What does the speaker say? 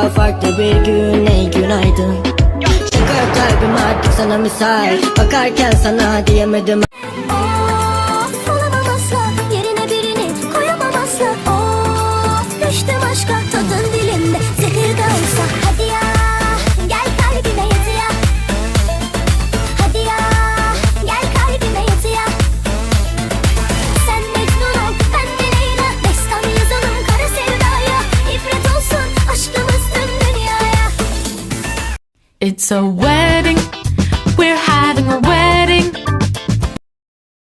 Daha farklı bir gün ey günaydın. Çıkar kalbim artık sana müsait Bakarken sana diyemedim. It's a wedding.